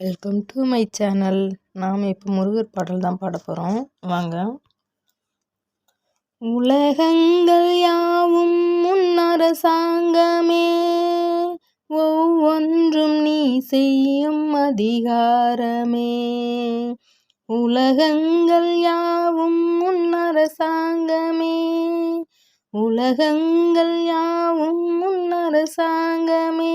Welcome to my channel நாம் இப்போ முருகர் பாடல் தான் பாட போகிறோம் வாங்க. உலகங்கள் யாவும் முன்னரசாங்கமே ஒவ்வொன்றும் நீ செய்யும் அதிகாரமே. உலகங்கள் யாவும் முன்னரசாங்கமே உலகங்கள் யாவும் முன்னரசாங்கமே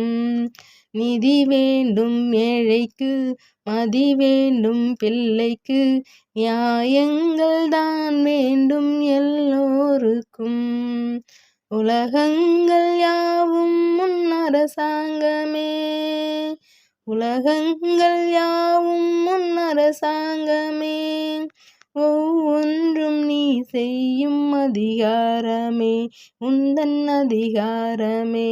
நிதி வேண்டும் ஏழைக்கு மதி வேண்டும் பிள்ளைக்கு. நியாயங்கள் தான் வேண்டும் எல்லோருக்கும். உலகங்கள் யாவும் முன் அரசாங்கமே. உலகங்கள் யாவும் முன் அரசாங்கமே. ஒவ்வொன்றும் நீ செய்யும் அதிகாரமே. உந்தன் அதிகாரமே.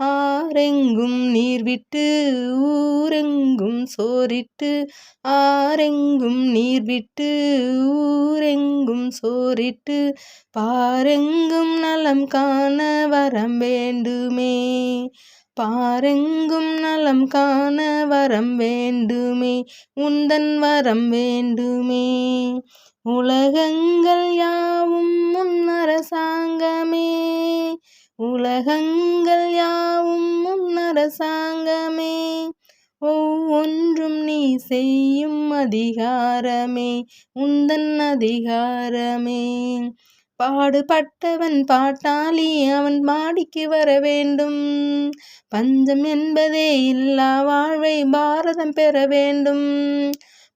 ஆரெங்கும் நீர் விட்டு ஊரெங்கும் சோரிட்டு ஆரெங்கும் நீர் விட்டு ஊரெங்கும் சோரிட்டு பாரெங்கும் நலம் காண வரம் வேண்டுமே. பாரெங்கும் நலம் காண வரம் வேண்டுமே உந்தன் வரம் வேண்டுமே. உலகங்கள் யாவும் முன்னரசாங்கமே உலகங்கள் அரசாங்கமே ஒவ்வொன்றும் நீ செய்யும் அதிகாரமே உந்தன் அதிகாரமே. பாடுபட்டவன் பாட்டாளி அவன் மாடிக்கு வர வேண்டும். பஞ்சம் என்பதே இல்லா வாழ்வை பாரதம் பெற வேண்டும்.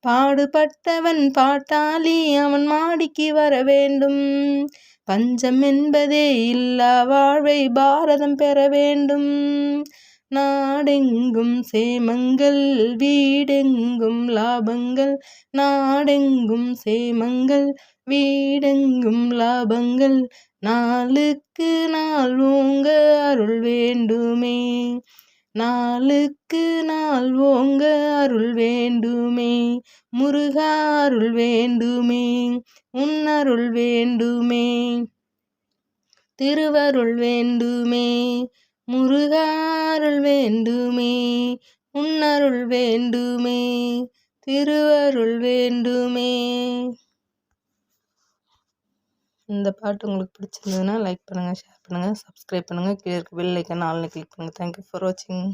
பாடுபட்டவன் பாட்டாளி அவன் மாடிக்கு வர வேண்டும். பஞ்சம் என்பதே இல்லா வாழ்வை பாரதம் பெற வேண்டும். நாடெங்கும் சேமங்கள் வீடெங்கும் லாபங்கள். நாடெங்கும் சேமங்கள் வீடெங்கும் லாபங்கள். நாளுக்கு நாள் ஓங்க அருள் வேண்டுமே. நாளுக்கு நாள் ஓங்க அருள் வேண்டுமே. முருகா அருள் வேண்டுமே. உன் அருள் வேண்டுமே. திருவருள் வேண்டுமே. முருகாருள் வேண்டுமே உன்னருள் வேண்டுமே திருவருள் வேண்டுமே. இந்த பாட்டு உங்களுக்கு பிடிச்சிருந்ததுன்னா லைக் பண்ணுங்கள் ஷேர் பண்ணுங்கள் சப்ஸ்கிரைப் பண்ணுங்கள் கீழே இருக்க பெல் ஐக்கன் ஆல்னு கிளிக் பண்ணுங்கள் தேங்க்யூ ஃபார் வாட்சிங்